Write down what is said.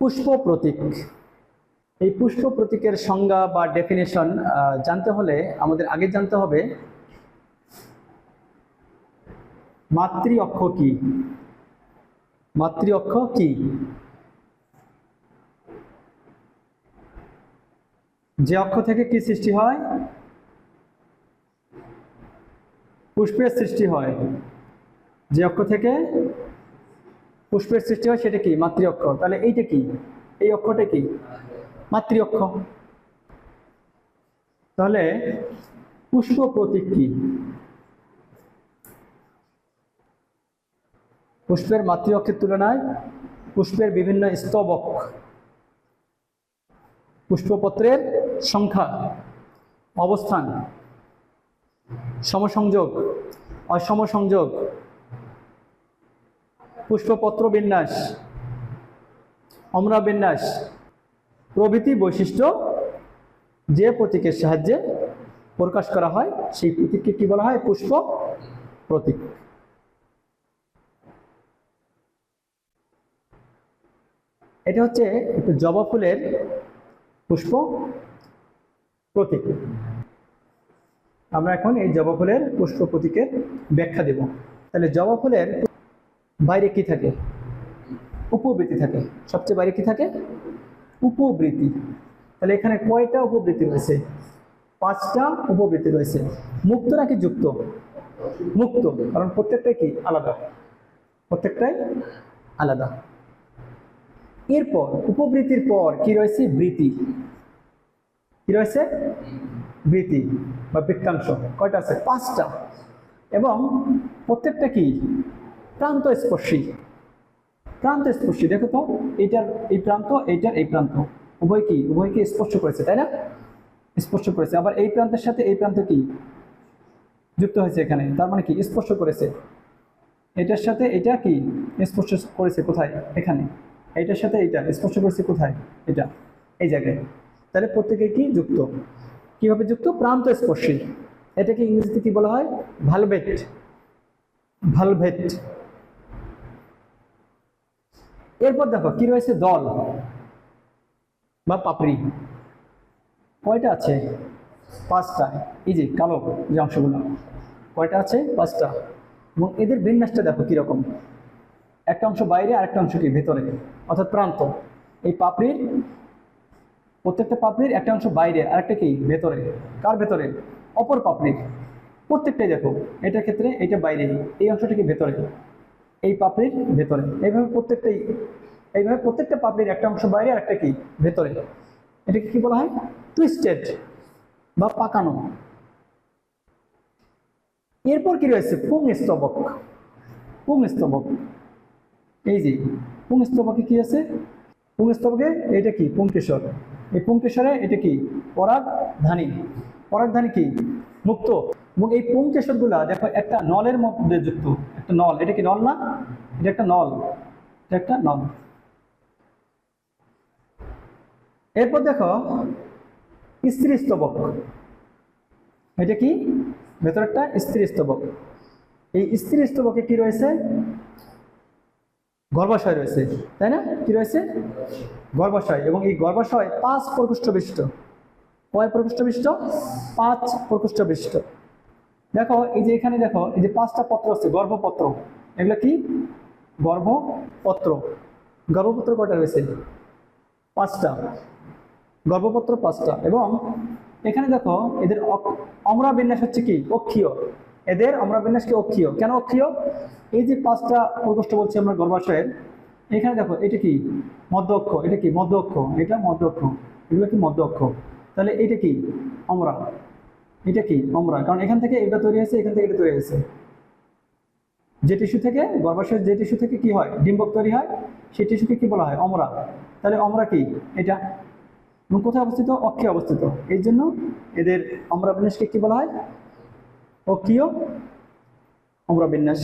পুষ্প প্রতীক এই পুষ্প প্রতীকের সংজ্ঞা বা ডেফিনেশন জানতে হলে আমাদের আগে জানতে হবে, মাতৃ অক্ষ কি? মাতৃ অক্ষ কি? যে অক্ষ থেকে কি সৃষ্টি হয়? পুষ্পের সৃষ্টি হয়। যে অক্ষ থেকে পুষ্পের সৃষ্টি হয় সেটা কি? মাতৃ অক্ষ তাহলে এইটা কি? এই অক্ষটা কি? মাতৃ অক্ষ তাহলে পুষ্প প্রতীক কি? পুষ্পের মাতৃ অক্ষের তুলনায় পুষ্পের বিভিন্ন স্তবক পুষ্পপত্রের সংখ্যা, অবস্থান, সমসংযোগ অসম সংযোগ পুষ্পপত্র বিন্যাস, অমরা বিন্যাস, প্রভৃতি বৈশিষ্ট্য যে প্রতীকের সাহায্যে প্রকাশ করা হয়, সেই প্রতীককে কি বলা হয়? পুষ্প প্রতীক। এটা হচ্ছে একটু জবা ফুলের পুষ্প প্রতীক। আমরা এখন এই জবা ফুলের পুষ্প প্রতীকের ব্যাখ্যা দেব। তাহলে জবা ফুলের বাইরে কি থাকে? উপবৃত্তি থাকে। সবচেয়ে বাইরে কি থাকে? উপবৃত্তি। তাহলে এখানে কয়টা উপবৃত্তি রয়েছে? পাঁচটা উপবৃত্তি রয়েছে। মুক্ত নাকি যুক্ত? মুক্ত। কারণ প্রত্যেকটাই কি? আলাদা। প্রত্যেকটাই আলাদা। এরপর, উপবৃত্তির পর কি রয়েছে? বৃত্তি। কি রয়েছে? বৃত্তি বা বৃত্তাংশ। কয়টা আছে? পাঁচটা। এবং প্রত্যেকটা কি? প্রান্ত স্পর্শী প্রান্ত স্পর্শী দেখো তো এইটার এই প্রান্ত এইটার এই প্রান্ত। উভয় কি? উভয়কে স্পর্শ করেছে, তাই না? স্পর্শ করেছে। আবার এই প্রান্তের সাথে এই প্রান্ত কি? যুক্ত হয়েছে এখানে। তার মানে কি? স্পর্শ করেছে। এটার সাথে এটা কি? স্পর্শ করেছে কোথায়? এখানে। এইটার সাথে এটা। স্পর্শ করেছে কোথায়? এটা। এই জায়গায়। তাহলে প্রত্যেকে কি? যুক্ত। কীভাবে যুক্ত? প্রান্ত স্পর্শী এটাকে ইংরেজিতে কি বলা হয়? ভালভেট। ভালভেট। এরপর দেখো, কি রয়েছে? দল। বা পাপড়ি। কয়টা আছে? পাঁচটা। এই যে কালো যে অংশগুলো। কয়টা আছে? পাঁচটা। এবং এদের বিন্যাসটা দেখো কীরকম। একটা অংশ বাইরে আর একটা অংশ কি ভেতরে? অর্থাৎ প্রান্ত। এই পাপড়ির, প্রত্যেকটা পাপড়ির একটা অংশ বাইরে আর একটা কি? ভেতরে। কার ভেতরে? অপর পাপড়ির। প্রত্যেকটাই দেখো, এটার ক্ষেত্রে এটা বাইরে। এই অংশটা কি ভেতরে? এই পাপড়ির ভেতরে। এইভাবে প্রত্যেকটাই, এইভাবে প্রত্যেকটা পাপড়ির একটা অংশ বাইরে আর একটা কি? ভেতরে। এটাকে কি বলা হয়? টুইস্টেড বা পাকানো। এরপর কি রয়েছে? পুং স্তবক। পুং স্তবক। এই যে, পুং স্তবকে কি আছে? পুং স্তবকে এটা কি? পুংকেশ্বর এই পুংকেশরে এটা কি? পরাগ ধানী। পরাগ কি? মুক্ত। এবং এই পুংকেশরগুলা দেখো একটা নলের মধ্যে যুক্ত। একটা নল, এটা কি নল না? এটা একটা নল, এটা একটা নল। এরপর দেখো, স্ত্রী স্তবক। এটা কি? ভেতরটা স্ত্রী স্তবক। এই স্ত্রী স্তবকে কি রয়েছে? গর্ভাশয় রয়েছে, তাই না? কি রয়েছে? গর্ভাশয়। এবং এই গর্ভাশয় পাঁচ প্রকোষ্ঠ বিশিষ্ট কয় প্রকোষ্ঠ বিশিষ্ট পাঁচ প্রকোষ্ঠ বিশিষ্ট দেখো, এই যে এখানে দেখো, এই যে পাঁচটা পত্র আছে, গর্ভপত্র। এগুলো কি? গর্ভপত্র। গর্ভপত্র কয়টা রয়েছে? পাঁচটা। গর্ভপত্র পাঁচটা। এবং এখানে দেখো, এদের অমরা বিন্যাস হচ্ছে কি? অক্ষীয়। এদের অমরা বিন্যাস কি? অক্ষীয়। কেন অক্ষীয়? এই যে পাঁচটা প্রকোষ্ঠ বলছি আমরা গর্ভাশয়ের, এখানে দেখো, এটা কি? মধ্য অক্ষ। এটা কি? মধ্য অক্ষ। এটা মধ্য অক্ষ। এগুলো কি মধ্য অক্ষ? তাহলে এটা কি? অমরা। এটা কি? অমরা কারণ এখান থেকে এটা তৈরি হয়েছে, এখান থেকে এটা তৈরি হয়েছে। যে টিস্যু থেকে, গর্ভাশয়ের যে টিস্যু থেকে কি হয়? ডিম্বক তৈরি হয়। সেই টিস্যুকে কি বলা হয়? অমরা। তাহলে অমরা কি? এটা। এবং কোথায় অবস্থিত? অক্ষে অবস্থিত। এই জন্য এদের অমরা বিন্যাসকে কি বলা হয়? অক্ষীয় অমরা বিন্যাস